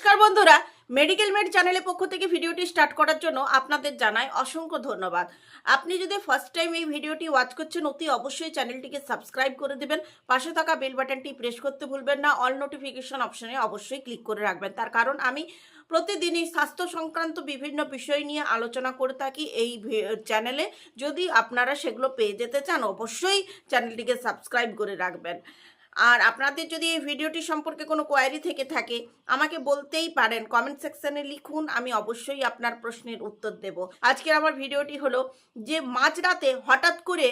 নমস্কার বন্ধুরা medical made চ্যানেলের পক্ষ থেকে ভিডিওটি স্টার্ট করার জন্য আপনাদের জানাই অসংখ্য ধন্যবাদ। আপনি যদি ফার্স্ট টাইম এই ভিডিওটি ওয়াচ করছেন, অতি অবশ্যই চ্যানেলটিকে সাবস্ক্রাইব করে দেবেন। পাশে থাকা বেল বাটনটি প্রেস করতে ভুলবেন না। অল নোটিফিকেশন অপশনে অবশ্যই ক্লিক করে রাখবেন। তার কারণ আমি প্রতিদিনই স্বাস্থ্য সংক্রান্ত বিভিন্ন বিষয় নিয়ে আলোচনা করে থাকি এই চ্যানেলে যদি আপনারা সেগুলো পেয়ে যেতে চান, অবশ্যই চ্যানেলটিকে সাবস্ক্রাইব করে রাখবেন। আর আপনাদের যদি এই ভিডিওটি সম্পর্কে কোনো কোয়ারি থেকে থাকে, আমাকে বলতেই পারেন। কমেন্ট সেকশানে লিখুন, আমি অবশ্যই আপনার প্রশ্নের উত্তর দেব। আজকের আমার ভিডিওটি হলো যে মাঝরাতে হঠাৎ করে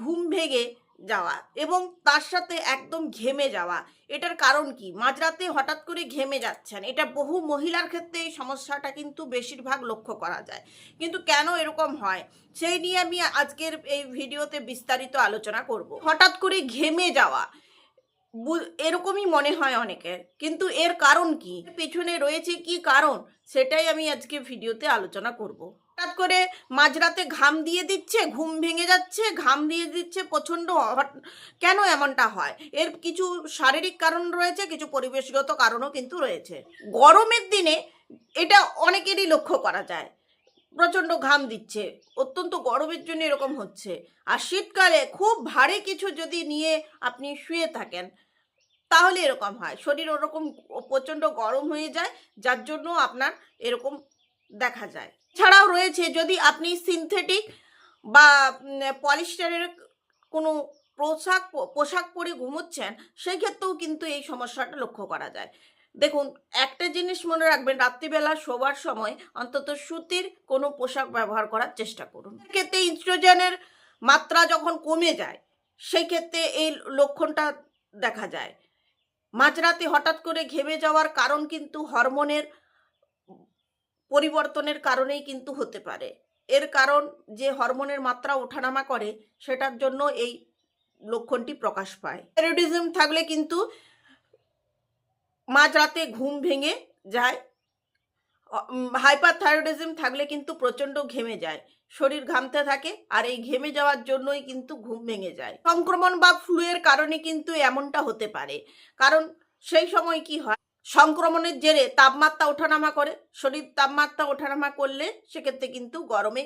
ঘুম ভেঙে যাওয়া এবং তার সাথে একদম ঘেমে যাওয়া, এটার কারণ কি? মাঝরাতে হঠাৎ করে ঘেমে যাচ্ছেন, এটা বহু মহিলার ক্ষেত্রে এই সমস্যাটা কিন্তু বেশিরভাগ লক্ষ্য করা যায়। কিন্তু কেন এরকম হয়? সেই নিয়ে আমি আজকের এই ভিডিওতে বিস্তারিত আলোচনা করব। হঠাৎ করে ঘেমে যাওয়া এরকমই মনে হয় অনেকের। কিন্তু এর কারণ কি? পেছনে রয়েছে কি কারণ? সেটাই আমি আজকে ভিডিওতে আলোচনা করব। হঠাৎ করে মাঝরাতে ঘাম দিয়ে দিচ্ছে, ঘুম ভেঙে যাচ্ছে, ঘাম দিয়ে দিচ্ছে, প্রচণ্ড কেন এমনটা হয়? এর কিছু শারীরিক কারণ রয়েছে, কিছু পরিবেশগত কারণও কিন্তু রয়েছে। গরমের দিনে এটা অনেকেরই লক্ষ্য করা যায়। প্রচণ্ড ঘাম দিচ্ছে, অত্যন্ত গরমের জন্য এরকম হচ্ছে। আর শীতকালে খুব ভারী কিছু যদি নিয়ে আপনি শুয়ে থাকেন তাহলে এরকম হয়। শরীর ওরকম প্রচণ্ড গরম হয়ে যায়, যার জন্য আপনার এরকম দেখা যায়। ছাড়াও রয়েছে যদি আপনি সিনথেটিক বা পলিস্টারের কোনো পোশাক পোশাক পরে ঘুমোচ্ছেন সেই ক্ষেত্রেও কিন্তু এই সমস্যাটা লক্ষ্য করা যায়। দেখুন, একটা জিনিস মনে রাখবেন, রাত্রিবেলা শোবার সময় অন্তত সুতির কোনো পোশাক ব্যবহার করার চেষ্টা করুন। ক্ষেত্রে ইস্ট্রোজেনের মাত্রা যখন কমে যায় সেই ক্ষেত্রে এই লক্ষণটা দেখা যায়। মাঝরাতে হঠাৎ করে ঘেমে যাওয়ার কারণ কিন্তু হরমোনের পরিবর্তনের কারণেই কিন্তু হতে পারে। এর কারণ যে হরমোনের মাত্রা ওঠানামা করে, সেটার জন্য এই লক্ষণটি প্রকাশ পায়। থাইরয়েডিজম থাকলে কিন্তু মাঝরাতে ঘুম ভেঙে যায় হাইপার থাইরয়েডিজম থাকলে কিন্তু প্রচণ্ড ঘেমে যায়। শরীর ঘামতে থাকে আর এই ঘেমে যাওয়ার জন্যই কিন্তু ঘুম ভেঙে যায়। সংক্রমণ বা ফ্লুয়ের কারণে কিন্তু এমনটা হতে পারে। কারণ সেই সময় কি হয়, সংক্রমণের জেরে তাপমাত্রা ওঠানামা করে। শরীর তাপমাত্রা ওঠানামা করলে সেক্ষেত্রে কিন্তু গরমে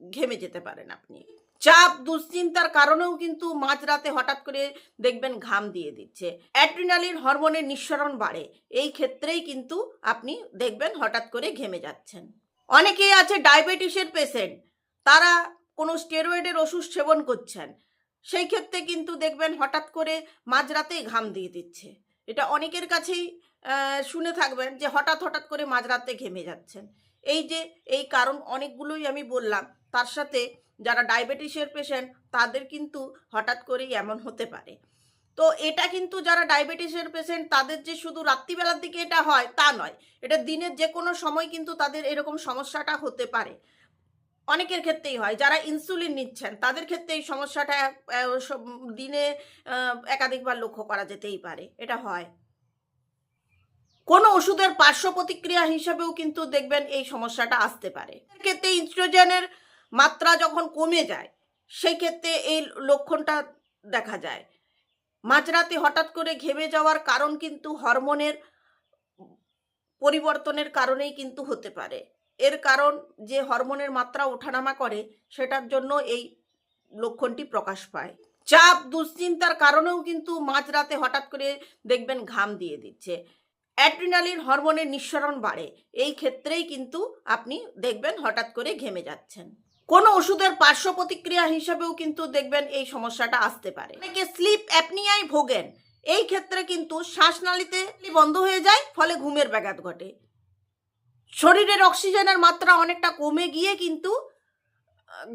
ঘেমে যেতে পারেন আপনি। চাপ, দুশ্চিন্তার কারণেও কিন্তু মাঝরাতে হঠাৎ করে দেখবেন ঘাম দিয়ে দিচ্ছে। অ্যাড্রিনালিন হরমোনের নিঃসরণ বাড়ে। এই ক্ষেত্রেই কিন্তু আপনি দেখবেন হঠাৎ করে ঘেমে যাচ্ছেন। অনেকেই আছে ডায়াবেটিসের পেশেন্ট। তারা কোনো স্টেরয়েডের ওষুধ সেবন করছেন। সেই ক্ষেত্রে কিন্তু দেখবেন হঠাৎ করে মাঝরাতেই ঘাম দিয়ে দিচ্ছে। এটা অনেকের কাছেই শুনে থাকবেন যে হঠাৎ হঠাৎ করে মাঝরাতে ঘেমে যাচ্ছেন। এই যে, এই কারণ অনেকগুলোই আমি বললাম। তার সাথে যারা ডায়াবেটিসের পেশেন্ট তাদের কিন্তু হঠাৎ করেই এমন হতে পারে। তো এটা কিন্তু যারা ডায়াবেটিসের পেশেন্ট তাদের যে শুধু রাত্রিবেলার দিকে এটা হয়, তা নয়। এটা দিনের যে কোনো সময় কিন্তু তাদের এরকম সমস্যাটা হতে পারে। অনেকের ক্ষেত্রেই হয়, যারা ইনসুলিন নিচ্ছেন, তাদের ক্ষেত্রে এই সমস্যাটা দিনে একাধিকবার লক্ষ্য করা যেতেই পারে। এটা হয়। কোনো ওষুধের পার্শ্ব প্রতিক্রিয়া হিসাবেও কিন্তু দেখবেন এই সমস্যাটা আসতে পারে। ক্ষেত্রে ইনস্ট্রোজেনের মাত্রা যখন কমে যায় সেই ক্ষেত্রে এই লক্ষণটা দেখা যায়। মাঝরাতে হঠাৎ করে ঘেমে যাওয়ার কারণ কিন্তু হরমোনের পরিবর্তনের কারণেই কিন্তু হতে পারে। এর কারণ যে হরমোনের মাত্রা ওঠানামা করে, সেটার জন্য এই লক্ষণটি প্রকাশ পায়। চাপ, দুশ্চিন্তার কারণেও কিন্তু মাঝরাতে হঠাৎ করে দেখবেন ঘাম দিয়ে দিচ্ছে। অ্যাড্রিনালিন হরমোনের নিঃসরণ বাড়ে। এই ক্ষেত্রেই কিন্তু আপনি দেখবেন হঠাৎ করে ঘেমে যাচ্ছেন। কোনো ওষুধের পার্শ্ব প্রতিক্রিয়া হিসাবেও কিন্তু দেখবেন এই সমস্যাটা আসতে পারে। অনেকে স্লিপ অ্যাপনিয়ায় ভোগেন। এই ক্ষেত্রে কিন্তু শ্বাসনালীতে বন্ধ হয়ে যায়, ফলে ঘুমের ব্যাঘাত ঘটে। শরীরের অক্সিজেনের মাত্রা অনেকটা কমে গিয়ে কিন্তু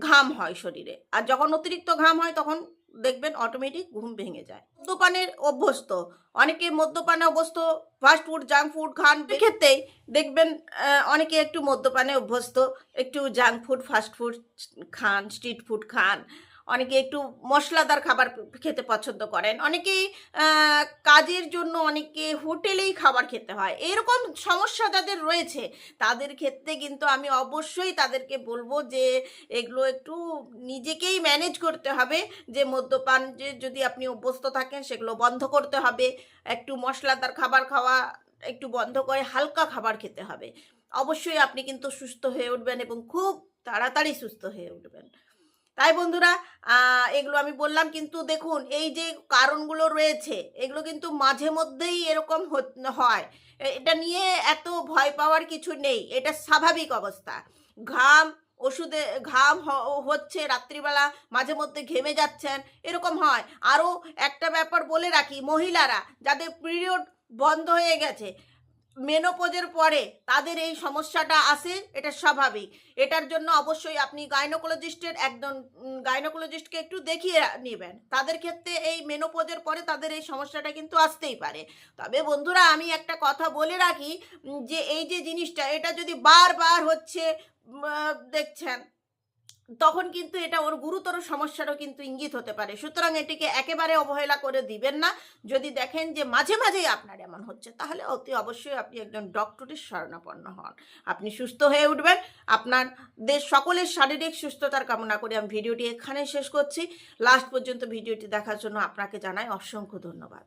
ঘাম হয় শরীরে। আর যখন অতিরিক্ত ঘাম হয় তখন দেখবেন অটোমেটিক ঘুম ভেঙে যায়। মদ্যপানের অভ্যস্ত অনেকে মদ্যপানে অভ্যস্ত ফাস্ট ফুড জাঙ্ক ফুড খান ক্ষেত্রেই দেখবেন অনেকে একটু মদ্যপানে অভ্যস্ত একটু জাঙ্ক ফুড ফাস্ট ফুড খান স্ট্রিট ফুড খান অনেকে একটু মশলাদার খাবার খেতে পছন্দ করেন, অনেকেই কাজের জন্য অনেকে হোটেলেই খাবার খেতে হয়। এরকম সমস্যা যাদের রয়েছে, তাদের ক্ষেত্রে কিন্তু আমি অবশ্যই তাদেরকে বলব যে, এগুলো একটু নিজেকেই ম্যানেজ করতে হবে। যে, মদ্যপান, যে, যদি আপনি অভ্যস্ত থাকেন, সেগুলো বন্ধ করতে হবে। একটু মশলাদার খাবার খাওয়া, একটু বন্ধ করে হালকা খাবার খেতে হবে। অবশ্যই আপনি কিন্তু সুস্থ হয়ে উঠবেন এবং খুব তাড়াতাড়ি সুস্থ হয়ে উঠবেন। তাই বন্ধুরা এগুলো আমি বললাম, কিন্তু দেখুন, এই যে কারণগুলো রয়েছে, এগুলো কিন্তু মাঝে মধ্যেই এরকম হয়। এটা নিয়ে এত ভয় পাওয়ার কিছু নেই, এটা স্বাভাবিক অবস্থা। ঘাম, ওষুধে, ঘাম হচ্ছে, রাত্রিবেলা মাঝে মধ্যে ঘেমে যাচ্ছেন, এরকম হয়। আরও একটা ব্যাপার বলে রাখি, মহিলারা যাদের পিরিয়ড বন্ধ হয়ে গেছে মেনোপোজের পরে তাদের এই সমস্যাটা আসে, এটা স্বাভাবিক। এটার জন্য অবশ্যই আপনি গাইনোকোলজিস্টের একজন গাইনোকোলজিস্টকে একটু দেখিয়ে নেবেন। তাদের ক্ষেত্রে এই মেনোপোজের পরে তাদের এই সমস্যাটা কিন্তু আসতেই পারে। তবে বন্ধুরা, আমি একটা কথা বলে রাখি যে এই যে জিনিসটা, এটা যদি বারবার হচ্ছে দেখছেন তখন কিন্তু এটা ওর গুরুতর সমস্যারও কিন্তু ইঙ্গিত হতে পারে। সুতরাং এটিকে একেবারে অবহেলা করে দিবেন না। যদি দেখেন যে মাঝে মাঝেই আপনার এমন হচ্ছে, তাহলে অতি অবশ্যই আপনি একজন ডক্টরের শরণাপন্ন হন। আপনি সুস্থ হয়ে উঠবেন। আপনার দেশ সকলের শারীরিক সুস্থতার কামনা করে আমি ভিডিওটি এখানে শেষ করছি। লাস্ট পর্যন্ত ভিডিওটি দেখার জন্য আপনাকে জানাই অসংখ্য ধন্যবাদ।